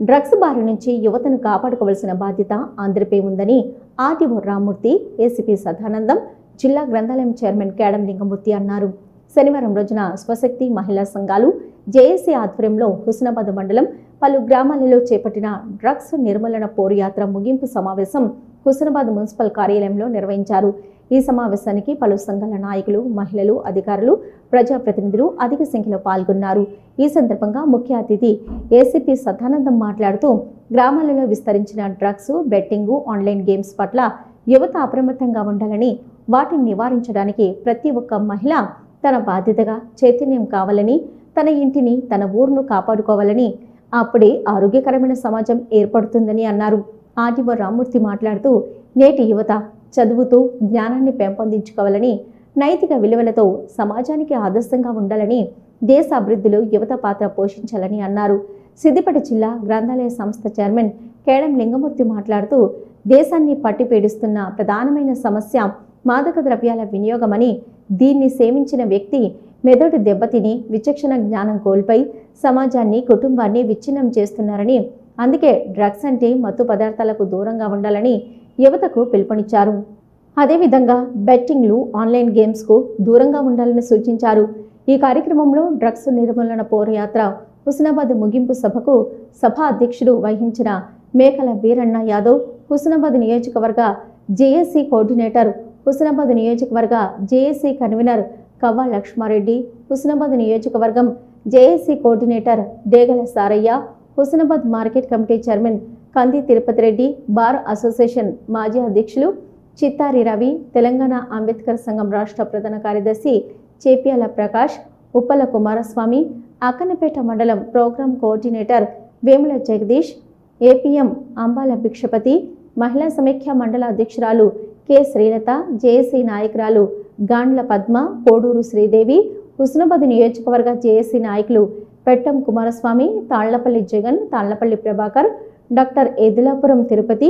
Drugs బారి నుంచి యువతను కాపాడుకోవాల్సిన బాధ్యత అందరిపై ఉందని ఆర్టీఓ రామ్మూర్తి ఏసీపీ సదానందం జిల్లా గ్రంథాలయం చైర్మన్ కేడం లింగమూర్తి అన్నారు. శనివారం రోజున స్వశక్తి మహిళా సంఘాలు జేఏసీ ఆధ్వర్యంలో హుస్నాబాద్ మండలం పలు గ్రామాలలో చేపట్టిన డ్రగ్స్ నిర్మూలన పోరు యాత్ర ముగింపు సమావేశం హుస్నాబాద్ మున్సిపల్ కార్యాలయంలో నిర్వహించారు. ఈ సమావేశానికి పలు సంఘాల నాయకులు మహిళలు అధికారులు ప్రజాప్రతినిధులు అధిక సంఖ్యలో పాల్గొన్నారు. ఈ సందర్భంగా ముఖ్య అతిథి ఏసీపీ సదానందం మాట్లాడుతూ గ్రామాలలో విస్తరించిన డ్రగ్స్ బెట్టింగు ఆన్లైన్ గేమ్స్ పట్ల యువత అప్రమత్తంగా ఉండాలని వాటిని నివారించడానికి ప్రతి ఒక్క మహిళ తన బాధ్యతగా చైతన్యం కావాలని తన ఇంటిని తన ఊరును కాపాడుకోవాలని అప్పుడే ఆరోగ్యకరమైన సమాజం ఏర్పడుతుందని అన్నారు. ఆదివ రామ్మూర్తి మాట్లాడుతూ నేటి యువత చదువుతూ జ్ఞానాన్ని పెంపొందించుకోవాలని నైతిక విలువలతో సమాజానికి ఆదర్శంగా ఉండాలని దేశ అభివృద్ధిలో యువత పాత్ర పోషించాలని అన్నారు. సిద్దిపేట జిల్లా గ్రంథాలయ సంస్థ చైర్మన్ కేడం లింగమూర్తి మాట్లాడుతూ దేశాన్ని పట్టిపీడిస్తున్న ప్రధానమైన సమస్య మాదక ద్రవ్యాల వినియోగమని దీన్ని సేవించిన వ్యక్తి మెదడు దెబ్బతిని విచక్షణ జ్ఞానం కోల్పోయి సమాజాన్ని కుటుంబాన్ని విచ్ఛిన్నం చేస్తున్నారని అందుకే డ్రగ్స్ అంటే మత్తు పదార్థాలకు దూరంగా ఉండాలని యువతకు పిలుపునిచ్చారు. అదేవిధంగా బెట్టింగ్లు ఆన్లైన్ గేమ్స్కు దూరంగా ఉండాలని సూచించారు. ఈ కార్యక్రమంలో డ్రగ్స్ నిర్మూలన పోరయాత్ర హుస్నాబాద్ ముగింపు సభకు సభ అధ్యక్షుడు వహించిన మేకల వీరన్న యాదవ్ హుస్నాబాద్ నియోజకవర్గ జేఏసీ కోఆర్డినేటర్ హుస్నాబాద్ నియోజకవర్గ జేఏసీ కన్వీనర్ కవ్వా లక్ష్మారెడ్డి హుస్నాబాద్ నియోజకవర్గం JAC coordinator Degala Sarayya Husnabad market committee chairman Kandi Tirupati Reddy bar association మాజీ అధ్యక్షులు చిత్తారి రవి తెలంగాణ అంబేద్కర్ సంఘం రాష్ట్ర ప్రధాన కార్యదర్శి చేపియాల ప్రకాష్ ఉప్పల కుమారస్వామి అక్కనపేట మండలం program coordinator Vemula Jagadish APM Ambala Bhikshapathi మహిళా సమైక్య మండల అధ్యక్షురాలు కె. శ్రీలత జేఏసీ నాయకురాలు గాండ్ల పద్మ కోడూరు శ్రీదేవి హుస్నాబాద్ నియోజకవర్గ జేఏసీ నాయకులు పెట్టం కుమారస్వామి తాళ్ళపల్లి జగన్ తాళ్ళపల్లి ప్రభాకర్ డాక్టర్ ఎదిలాపురం తిరుపతి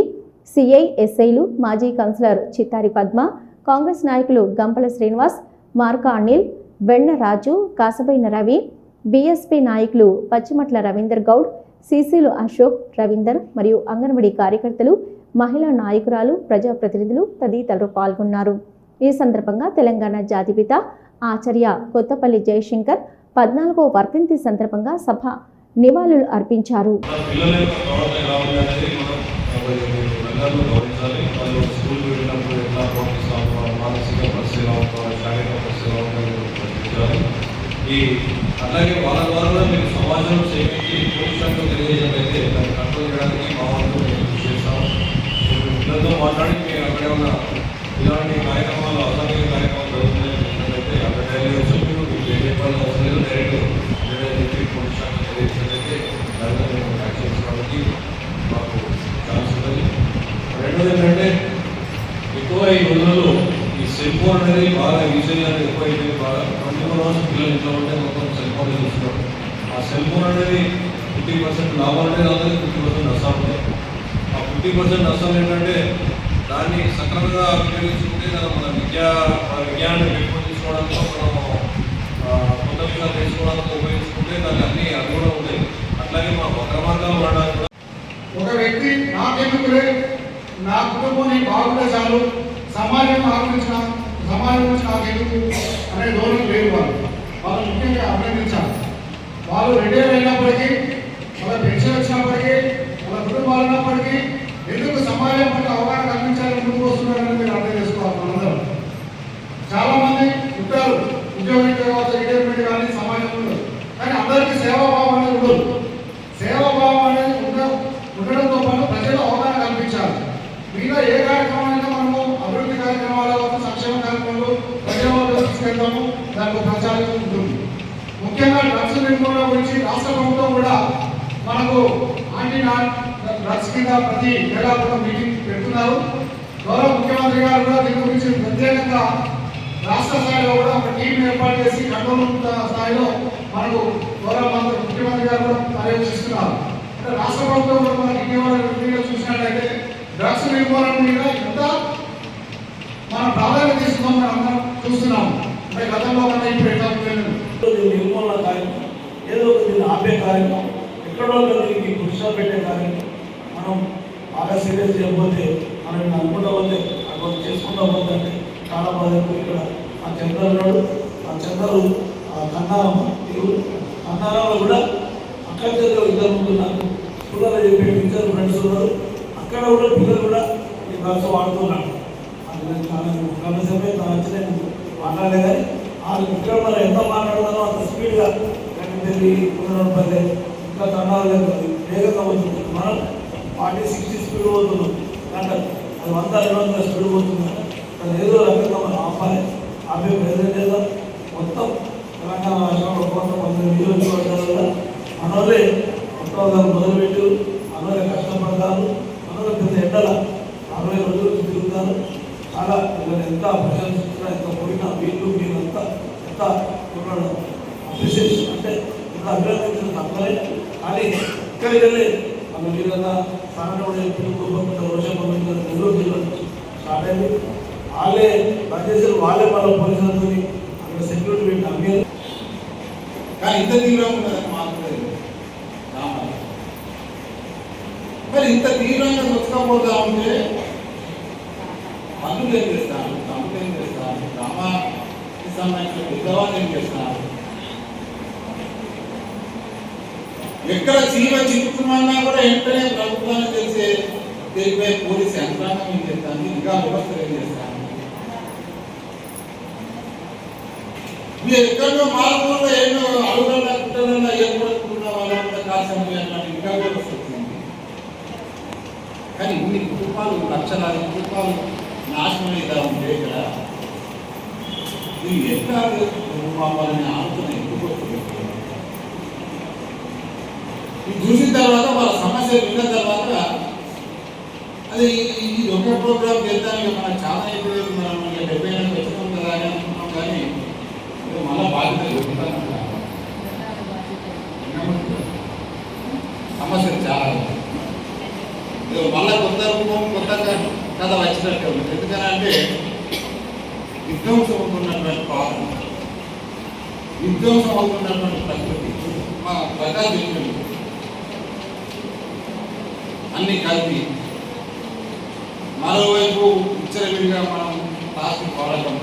సిఐ ఎస్ఐలు మాజీ కౌన్సిలర్ చిత్తారి పద్మ కాంగ్రెస్ నాయకులు గంపల శ్రీనివాస్ మార్కా అనిల్ వెన్న రాజు కాసబైన రవి బీఎస్పీ నాయకులు పచ్చిమట్ల రవీందర్ గౌడ్ సిసిలు అశోక్ రవీందర్ మరియు అంగన్వాడీ కార్యకర్తలు మహిళా నాయకురాలు ప్రజాప్రతినిధులు తదితరులు పాల్గొన్నారు. ఈ సందర్భంగా తెలంగాణ జాతిపిత ఆచార్య కొత్తపల్లి జయశంకర్ పద్నాలుగో వర్ధంతి సందర్భంగా సభ నివాళులు అర్పించారు. మన ఈ అలాగే వాళ్ళ ద్వారా మీరు సమాజం పోషణకు తెలియజేయగలిగితే దాన్ని కంట్రోల్ చేయడానికి మా వాళ్ళు మేము చేస్తాం పిల్లలతో మాట్లాడి అక్కడే ఉన్న. రెండోది ఏంటంటే ఎక్కువ ఈ రోజుల్లో ఈ సెల్ ఫోన్ అనేది బాగా యూజ్ అనేది ఎక్కువ అయిపోయింది బాగా ట్వంటీ ఫోర్ అవర్స్ పిల్లలు ఇంట్లో ఉంటే మొత్తం సెల్ ఫోన్ చూస్తున్నారు. ఆ సెల్ ఫోన్ అనేది ఫిఫ్టీ పర్సెంట్ లాభాలు అనేది ఫిఫ్టీ పర్సెంట్ నష్టాలు ఆ ఫిఫ్టీ పర్సెంట్ నష్టాలు ఏంటంటే దాన్ని సక్రమంగా ఉపయోగించుకుంటే దాన్ని మన విద్యా విజ్ఞానాన్ని పెంపొందించుకోవడంలో మనం కొత్త విషయాలు తెలుసుకోవడానికి ఉపయోగించుకుంటే దాన్ని అన్ని అనుగుణం ఉంటాయి. అట్లాగే మన వక్ర మార్గాలు ఉండడానికి కూడా ఒక వ్యక్తి నాకెందుకులే? నా కుటుంబం నేను బాగుంటే చాలు. సమాజం ఆలోచించిన సమాజం నుంచి నాకు ఎందుకు అనే ధోరణి లేదు వాళ్ళు. వాళ్ళు ముఖ్యంగా అభినందించాలి. వాళ్ళు రిటైర్ అయినప్పటికీ వాళ్ళ పెన్షన్ వచ్చినప్పటికీ వాళ్ళ కుటుంబాలు ఉన్నప్పటికీ ఎందుకు సమాజం పట్ల మిగతా ఏ కార్యక్రమాలైనా మనము అభివృద్ధి కార్యక్రమాలు కావచ్చు, సంక్షేమ కార్యక్రమాలు ప్రజలలో తీసుకెళ్తాము. దానికి ప్రచారం ఉంటుంది. ముఖ్యంగా డ్రగ్స్ నిర్మూలన గురించి రాష్ట్ర ప్రభుత్వం కూడా మనకు యాంటీ డ్రగ్స్ కింద ప్రతి నెలా కూడా మీటింగ్ పెడుతున్నారు. గౌరవ ముఖ్యమంత్రి గారు కూడా దీని గురించి ప్రత్యేకంగా రాష్ట్ర స్థాయిలో కూడా ఒక టీం ఏర్పాటు చేసి కంట్రోల్ స్థాయిలో మనకు గౌరవ మంత్రి ముఖ్యమంత్రి గారు కూడా పర్యవేక్షిస్తున్నారు. అంటే రాష్ట్ర ప్రభుత్వం కూడా మనకి ఇటీవల వీడియో చూసినట్లయితే డ్రగ్స్ నిర్మూలన మీద ఎంత మనం ప్రాధాన్యత ఇస్తున్నాం మనం అందరం చూస్తున్నాం అంటే గతంలో కన్నా ఇప్పుడు ఎట్లా ఉంది దీన్ని నిర్మూలన కార్యక్రమం ఏదో ఒక దీన్ని ఆపే కార్యక్రమం ఎక్కడో ఒక దీనికి కృషి పెట్టే కానీ మనం బాగా సీరియస్ చేయకపోతే మనం అనుకుంటామంటే అనుకుంటా పోతే అక్కడ చేసుకుంటా పోతే అంటే చాలా బాధ ఇక్కడ. ఆ చంద్రుడు ఆ చంద్రుడు ఆ కన్నారమ్మ ఈ కన్నారంలో కూడా అక్కడ దగ్గర ఇద్దరు ఉంటున్నారు పిల్లలు చెప్పి ఇద్దరు ఫ్రెండ్స్ ఉన్నారు. అక్కడ కూడా పిల్లలు కూడా ఈ భాష వాడుతున్నారు. అది నేను చాలా గమనించమే తన వచ్చిన మాట్లాడలే కానీ వాళ్ళు ఇక్కడ మనం ఎంత మాట్లాడుతున్నారో అంత స్పీడ్గా కనిపెల్లి కుదరపల్లి ఇంకా కన్నాలు వేగంగా పోతుంది మనం ఫార్టీ సిక్స్టీ స్పీడ్ పోతుంది. అంటే అది వంద రెండు వందల స్పీడ్ పోతుంది. అది ఏదో రకంగా మనం ఆపాలి. ఆపే ప్రజెంట్ చేద్దాం. మొత్తం తెలంగాణ రాష్ట్రంలో కొంత పంతొమ్మిది నియోజకవర్గాలలో మనోళ్ళే మొత్తం మొదలుపెట్టి. మనోళ్ళే కష్టపడతారు. మనోళ్ళే పెద్ద ఎండల అరవై రోజులు తిరుగుతారు. చాలా వీళ్ళని ఎంత ప్రశంసించినా ఎంత పోయినా వీళ్ళు వీళ్ళంతా ఎంత అప్రిసియేషన్ అంటే ఇంత అభినందించిన తప్పలే కానీ ఇక్కడికి వెళ్ళి మన వీళ్ళన్నా సాధారణ చెప్పిన కుటుంబంతో నెల్లూరు జిల్లా స్టార్ట్ అయింది వాళ్ళే వాళ్ళే వాళ్ళ పోలీసులతో అక్కడ సెక్యూరిటీ పెట్టి కానీ ఇంత తీవ్రంగా మరి ఇంత తీవ్రంగా నొచ్చకపోతా ఉంటే పనులు ఏం చేస్తాను తమ్ముడు ఏం చేస్తాను సంబంధించిన పెద్దవాళ్ళు ఏం చేస్తాను ఎక్కడ చీమ చిక్కుకున్నా కూడా వెంటనే ప్రభుత్వానికి తెలిసే తెలిపే పోలీస్ యంత్రాంగం ఏం చేస్తాను ఇంకా వ్యవస్థలు ఏం చేస్తాను? మీరు ఎక్కడో మార్పులో ఏమో అడుగుల కుట్టలలో ఏర్పడుతున్న వాళ్ళ కాసం ఇంకా కూడా వస్తుంది. కానీ ఇన్ని కుటుంబాలు లక్షలాది కుటుంబాలు నాశనం అవుతా ఉంటే ఇక్కడ ఇది ఎట్లా కుటుంబాలని ఆలోచన ఎందుకు వస్తుంది? ఇది చూసిన తర్వాత వాళ్ళ సమస్య విన్న తర్వాత అది ఈ- ఇది ఒకే ప్రోగ్రామ్ చేద్దాం మనం చాలా అయిపోయింది మనం ఇక డెబ్బై ఏళ్ళకి వచ్చాం కదా అని అనుకున్నాం కానీ ఇక మళ్ళా బాధ్యత చెప్తాను సమస్యలు చాలా మళ్ళీ కొత్త రూపం కొత్త కథ వచ్చినట్టు ఉంది. ఎందుకనంటే విధ్వంసం అవుతున్నటువంటి పాపం విధ్వంసం అవుతున్నటువంటి ప్రకృతి మా ప్రకాశం అన్ని కలిపి మరోవైపు విచ్చలవిడిగా మనం తాకి పోరాటం